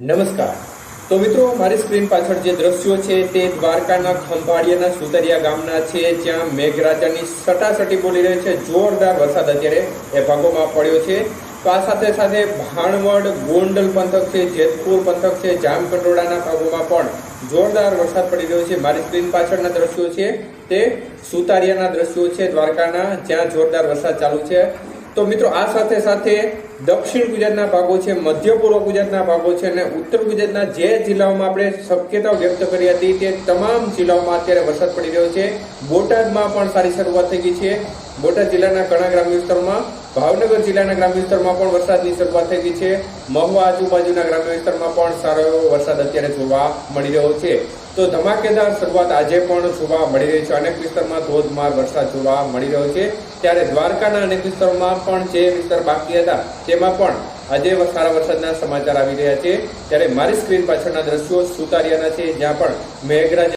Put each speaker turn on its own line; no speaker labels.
નમસ્કાર. તો મિત્રો, મારી સ્ક્રીન પાછળ જે દ્રશ્યો છે તે દ્વારકાના ખંભાળિયાના સુતરિયા ગામના છે, જ્યાં મેઘરાજાની સટાસટી બોલી રહી છે. જોરદાર વરસાદ અત્યારે એ ભાગોમાં પડ્યો છે. તો આ સાથે સાથે ભાણવડ, ગોંડલ પંથક છે, જેતપુર પંથક છે, જામકંડોળાના ભાગોમાં પણ જોરદાર વરસાદ પડી રહ્યો છે. મારી સ્ક્રીન પાછળના દ્રશ્યો છે તે સુતારિયાના દ્રશ્યો છે દ્વારકાના, જ્યાં જોરદાર વરસાદ ચાલુ છે. તો મિત્રો આ સાથે સાથે દક્ષિણ ગુજરાતના ભાગો છે, મધ્ય પૂર્વ ગુજરાતના ભાગો છે અને ઉત્તર ગુજરાતના જે જિલ્લાઓમાં આપણે શક્યતાઓ વ્યક્ત કરી હતી તે તમામ જિલ્લાઓમાં અત્યારે વરસાદ પડી રહ્યો છે. બોટાદમાં પણ સારી શરૂઆત થઈ ગઈ છે. બોટાદ જિલ્લાના ઘણા ગ્રામ્ય વિસ્તારોમાં, ભાવનગર જિલ્લાના ગ્રામ્ય વિસ્તારમાં પણ વરસાદની શરૂઆત થઈ ગઈ છે. મહુવા આજુબાજુના ગ્રામ્ય વિસ્તારમાં પણ સારો એવો વરસાદ અત્યારે જોવા મળી રહ્યો છે. તો ધમાકેદાર શરૂઆત આજે પણ જોવા મળી રહી છે. અનેક વિસ્તારમાં ધોધમાર વરસાદ જોવા મળી રહ્યો છે. ત્યારે દ્વારકાના અનેક વિસ્તારોમાં પણ જે વિસ્તાર બાકી હતા, તેમાં પણ આજે સારા વરસાદના સમાચાર આવી રહ્યા છે. ત્યારે મારી સ્ક્રીન પાછળના દ્રશ્યો સુતારિયાના છે, જ્યાં પણ મેઘરાજ